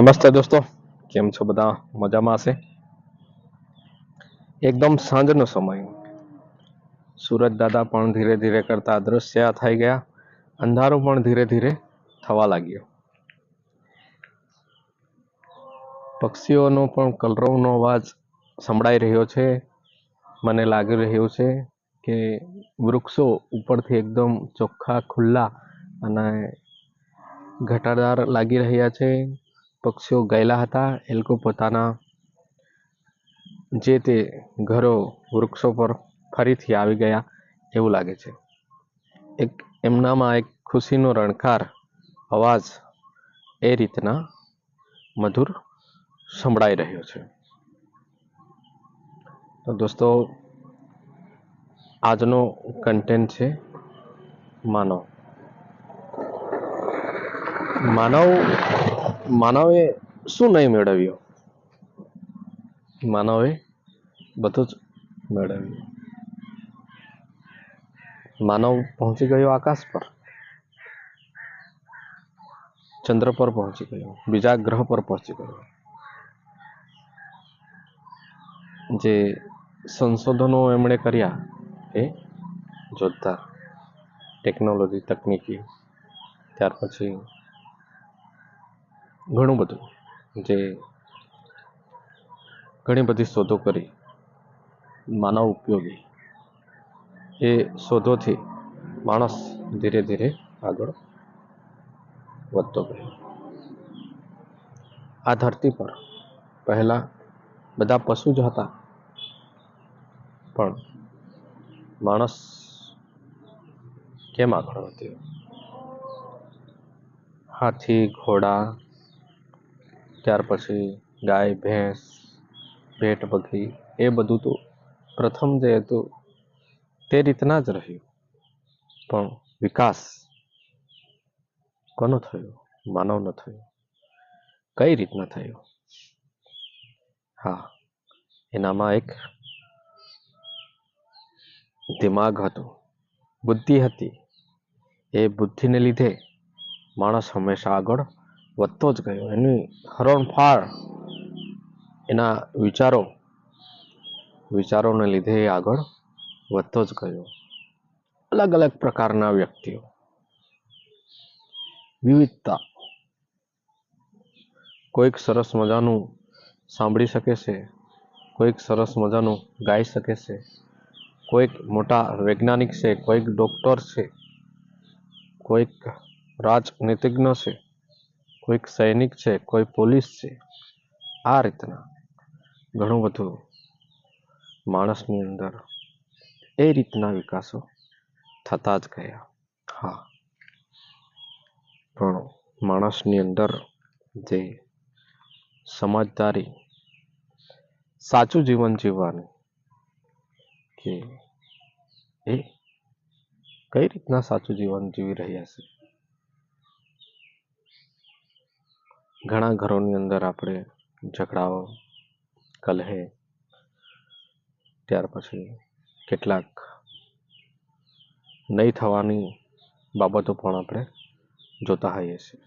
નમસ્તે દોસ્તો, કેમ છો બધા? મજામાં હશે? એકદમ સાંજનો સમય. સુરજ દાદા પણ ધીરે ધીરે કરતા અદૃશ્ય થઈ ગયા. અંધારું પણ ધીરે ધીરે થવા લાગ્યું. પક્ષીઓનો પણ કલરવનો અવાજ સંભળાઈ રહ્યો છે. મને લાગી રહ્યું છે કે વૃક્ષો ઉપરથી એકદમ ચોખ્ખા, ખુલ્લા અને ઘટાદાર લાગી રહ્યા છે. પક્ષીઓ ગયેલા હતા. એ લોકો પોતાના જે તે ઘરો, વૃક્ષો પર ફરીથી આવી ગયા એવું લાગે છે. એક એમનામાં એક ખુશીનો રણકાર અવાજ એ રીતના મધુર સંભળાઈ રહ્યો છે. તો દોસ્તો, આજનો કન્ટેન્ટ છે માનવ. માનવ માનવે શું નહીં મેળવ્યું? માનવે બધું જ મેળવ્યું. માનવ પહોંચી ગયો આકાશ પર. ચંદ્ર પર પહોંચી ગયો. બીજા ગ્રહ પર પહોંચી ગયો. જે સંશોધનો એમણે કર્યા એ જોતા ટેકનોલોજી, તકનીકી, ત્યાર પછી ઘણું બધું, જે ઘણી બધી શોધો કરી, માનવ ઉપયોગી, એ શોધોથી માણસ ધીરે ધીરે આગળ વધતો ગયો. આ ધરતી પર પહેલાં બધા પશુ જ હતા, પણ માણસ કેમ આગળ વધ્યો? હાથી, ઘોડા ત્યાર પછી ગાય, ભેંસ, ભેટ, બકરી એ બધું તો પ્રથમ જે હતું તે રીતના જ રહ્યું. પણ વિકાસ કોનો થયો? માનવનો થયો? કઈ રીતના થયો? હા, એનામાં એક દિમાગ હતું, બુદ્ધિ હતી. એ બુદ્ધિને લીધે માણસ હંમેશા આગળ વધતો જ ગયો. એની હરણફાળ એના વિચારો, વિચારોને લીધે એ આગળ વધતો જ ગયો. અલગ અલગ પ્રકારના વ્યક્તિઓ. વિવિધતા. કોઈક સરસ મજાનું સાંભળી શકે છે, કોઈક સરસ મજાનું ગાઈ શકે છે, કોઈક મોટા વૈજ્ઞાનિક છે, કોઈક ડૉક્ટર છે, કોઈક રાજનીતિજ્ઞ છે. કોઈક સૈનિક છે, કોઈ પોલીસ છે, આ રીતના ઘણું બધું માણસની અંદર એ રીતના વિકાસો થતા જ ગયા. હા. પણ માણસની અંદર જે સમજદારી, સાચું જીવન જીવવાનું કે એ કઈ રીતના સાચું જીવન જીવી રહ્યા છે? ઘણા ઘરોની અંદર આપણે ઝઘડાઓ, કલહે, ત્યાર પછી કેટલાક નહીં થવાની બાબતો પણ આપણે જોતા હોઈએ છીએ.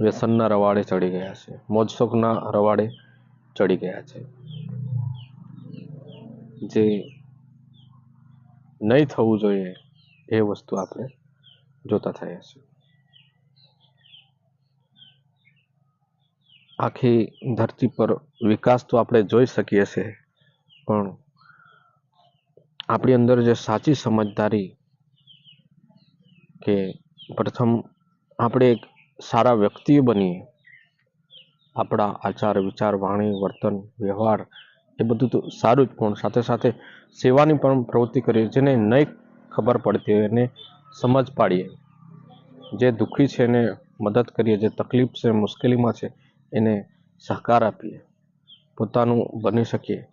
વ્યસનના રવાડે ચડી ગયા છે. મોજશોખના રવાડે ચડી ગયા છે. જે નહીં થવું જોઈએ એ વસ્તુ આપણે જોતા થયા છે આખી ધરતી પર વિકાસ તો આપણે જોઈ શકીએ છીએ, પણ આપણી અંદર જે સાચી સમજદારી કે પ્રથમ આપણે એક સારા વ્યક્તિ બનીએ, આપણા આચાર, વિચાર, વાણી, વર્તન, વ્યવહાર એ બધું તો સારું જ, પણ સાથે સાથે સેવાની પણ પ્રવૃત્તિ કરીએ, જેને નહીં ખબર પડતી હોય એને સમજ પાડીએ. જે દુઃખી છે એને મદદ કરીએ, જે તકલીફ છે, મુશ્કેલીમાં છે એને સહકાર આપીએ. પોતાનું બની શકીએ.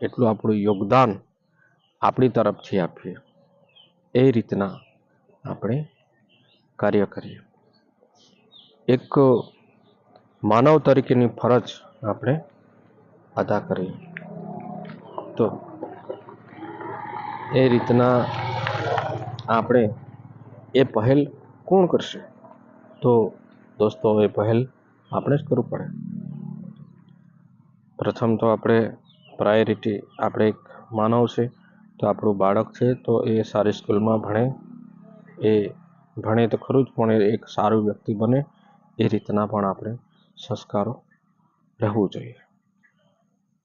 એટલું આપણું યોગદાન આપણી તરફથી આપીએ. એ રીતના આપણે કાર્ય કરીએ. એક માનવ તરીકેની ફરજ આપણે અદા કરીએ. તો એ રીતના આપણે એ પહેલ કોણ કરશે? તો દોસ્તો, એ પહેલ આપણે જ કરવું પડે. પ્રથમ તો આપણે પ્રાયોરિટી આપણે એક માનવ છે, તો આપણું બાળક છે, તો એ સારી સ્કૂલમાં ભણે. એ ભણે તો ખરું જ, પણ એ એક સારું વ્યક્તિ બને. એ રીતના પણ આપણે સંસ્કારો રહેવું જોઈએ.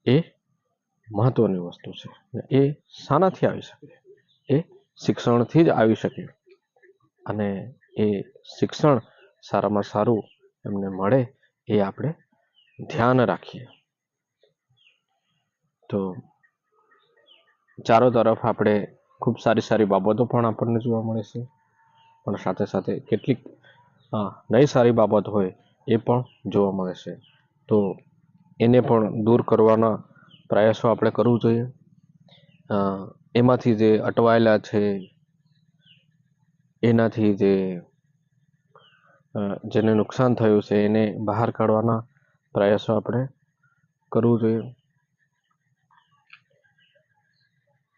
એ મહત્ત્વની વસ્તુ છે એ શાનાથી આવી શકે. એ શિક્ષણથી જ આવી શકે. અને એ શિક્ષણ સારામાં સારું એમને મળે એ આપણે ધ્યાન રાખીએ. તો ચારો તરફ આપણે ખૂબ સારી સારી બાબતો પણ આપણને જોવા મળે છે. પણ સાથે સાથે કેટલીક હા નહીં સારી બાબત હોય એ પણ જોવા મળે છે. તો એને પણ દૂર કરવાના પ્રયાસો આપણે કરવું જોઈએ. એમાંથી જે અટવાયેલા છે, એનાથી જે જેને નુકસાન થયું છે, એને બહાર કાઢવાના પ્રયાસો આપણે કરવું જોઈએ.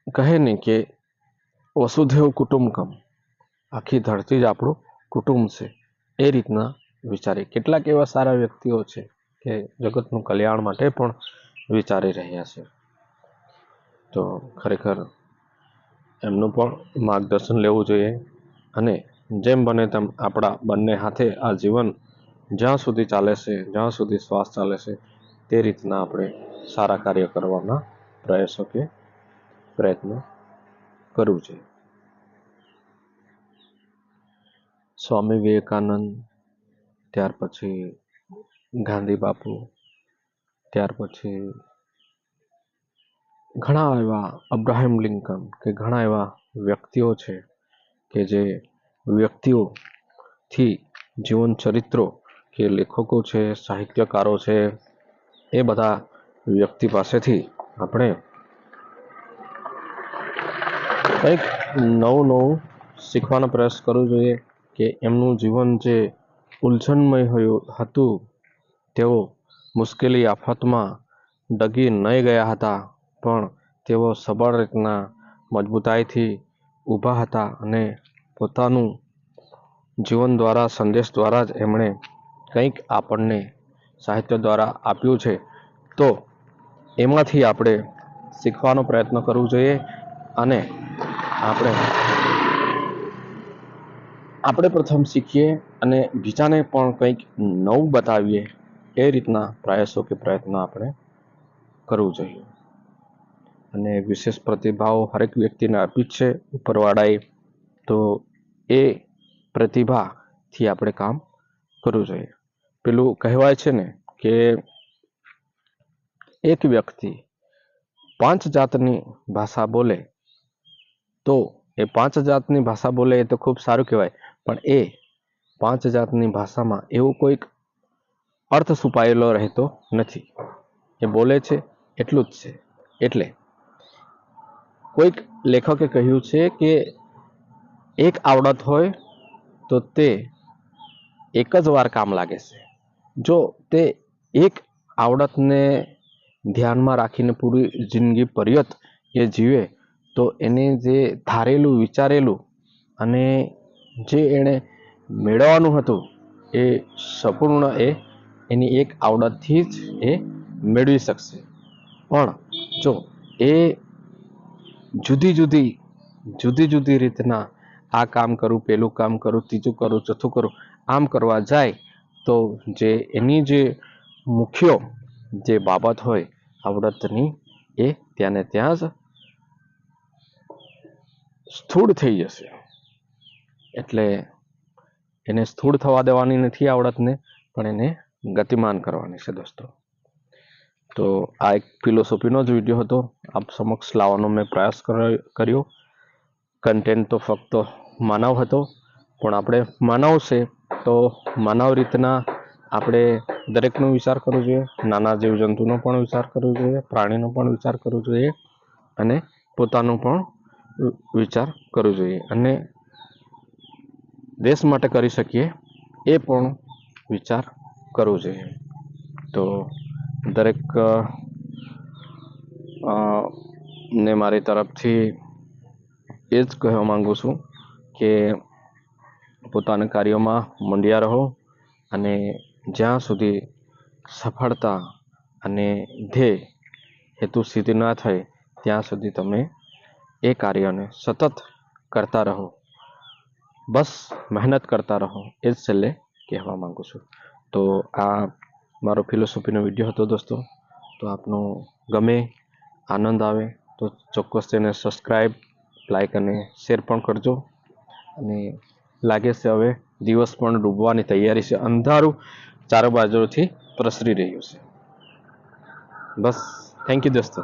કહે ને કે વસુધૈવ કુટુંબકમ આખી ધરતી જ આપણું કુટુંબ છે. એ રીતના વિચારી. કેટલાક એવા સારા વ્યક્તિઓ છે કે જગતનું કલ્યાણ માટે પણ વિચારી રહ્યા છે. તો ખરેખર એમનું પણ માર્ગદર્શન લેવું જોઈએ અને જેમ બને તેમ આપણા બંને હાથે આ જીવન જ્યાં સુધી ચાલે છે, જ્યાં સુધી શ્વાસ ચાલે છે, તે રીતના આપણે સારા કાર્ય કરવાના પ્રયાસો કે પ્રયત્ન કરવું જોઈએ સ્વામી વિવેકાનંદ, ત્યાર પછી ગાંધી બાપુ, ત્યાર પછી ઘણા એવા અબ્રાહિમ લિંકન કે ઘણા એવા વ્યક્તિઓ છે કે જે વ્યક્તિઓથી જીવન ચરિત્રો કે લેખકો છે, સાહિત્યકારો છે, એ બધા વ્યક્તિ પાસેથી આપણે કંઈક નવું નવું શીખવાનો પ્રયાસ કરવો જોઈએ કે એમનું જીવન જે ઉલઝનમય હતું, તેઓ મુશ્કેલી, આફતમાં ડગી નહીં ગયા હતા, પણ તેઓ સબળ રીતના મજબૂતાઈથી ઊભા હતા અને પોતાનું જીવન દ્વારા, સંદેશ દ્વારા જ એમણે કંઈક આપણને સાહિત્ય દ્વારા આપ્યું છે. તો એમાંથી આપણે શીખવાનો પ્રયત્ન કરવો જોઈએ અને આપણે આપણે પ્રથમ શીખીએ અને બીજાને પણ કંઈક નવું બતાવીએ એ રીતના પ્રયાસો કે પ્રયત્ન આપણે કરવું જોઈએ. અને વિશેષ પ્રતિભાઓ હરેક વ્યક્તિને આપી છે. ઉપરવાળાએ તો એ પ્રતિભાથી આપણે કામ કરવું જોઈએ. પેલું કહેવાય છે ને કે એક વ્યક્તિ પાંચ જાતની ભાષા બોલે તો એ પાંચ જાતની ભાષા બોલે એ તો ખૂબ સારું કહેવાય, પણ એ પાંચ જાતની ભાષામાં એવો કોઈક અર્થ છુપાયેલો રહેતો નથી. એ બોલે છે એટલું જ છે. એટલે કોઈક લેખકે કહ્યું છે કે એક આવડત હોય તો તે એક જ વાર કામ લાગે છે. જો તે એક આવડતને ધ્યાનમાં રાખીને પૂરી જિંદગી પર્યત એ જીવે, તો એને જે ધારેલું, વિચારેલું અને જે એણે મેળવવાનું હતું એ સંપૂર્ણ એ એની એક આવડતથી જ એ મેળવી શકશે. પણ જો એ જુદી જુદી જુદી જુદી રીતના આ કામ કરું, પેલું કામ કરું, ત્રીજું કરું, ચોથું કરું, આમ કરવા જાય, તો જે એની જે મુખ્ય જે બાબત હોય આવડતની એ ત્યાં ને ત્યાં જ સ્થૂળ થઈ જશે. એટલે એને સ્થૂળ થવા દેવાની નથી આવડતને પણ એને ગતિમાન કરવાની છે દોસ્તો. તો આ એક ફિલોસોફીનો જ વીડિયો હતો. આપ સમક્ષ લાવવાનો મેં પ્રયાસ કર- કર્યો. કન્ટેન્ટ તો ફક્ત માનવ હતો, પણ આપણે માનવ છે, તો માનવ રીતના આપણે દરેકનો વિચાર કરવો જોઈએ, નાના જીવજંતુનો પણ વિચાર કરવો જોઈએ, પ્રાણીનો પણ વિચાર કરવો જોઈએ, અને પોતાનો પણ વિચાર કરવો જોઈએ. અને દેશ માટે કરી શકીએ એ પણ વિચાર કરવો જોઈએ. તો દરેક ને મારી તરફથી એ જ કહેવા માગું છું. કે પોતાના કાર્યોમાં મંડ્યા રહો અને જ્યાં સુધી સફળતા અને ધ્યેય હેતુ સિદ્ધ ના થાય, ત્યાં સુધી તમે એ કાર્યને સતત કરતા રહો. બસ મહેનત કરતા રહો, એ જ છેલ્લે કહેવા માગું છું. તો આ મારો ફિલોસોફીનો વીડિયો હતો દોસ્તો. તો આપનો ગમે આનંદ આવે તો ચોક્કસ તેને સબસ્ક્રાઈબ લાઈક અને શેર પણ કરજો. અને લાગે છે હવે દિવસ પણ ડૂબવાની તૈયારી છે. અંધારું ચારો બાજુથી પ્રસરી રહ્યું છે. બસ થેન્ક યુ દોસ્તો.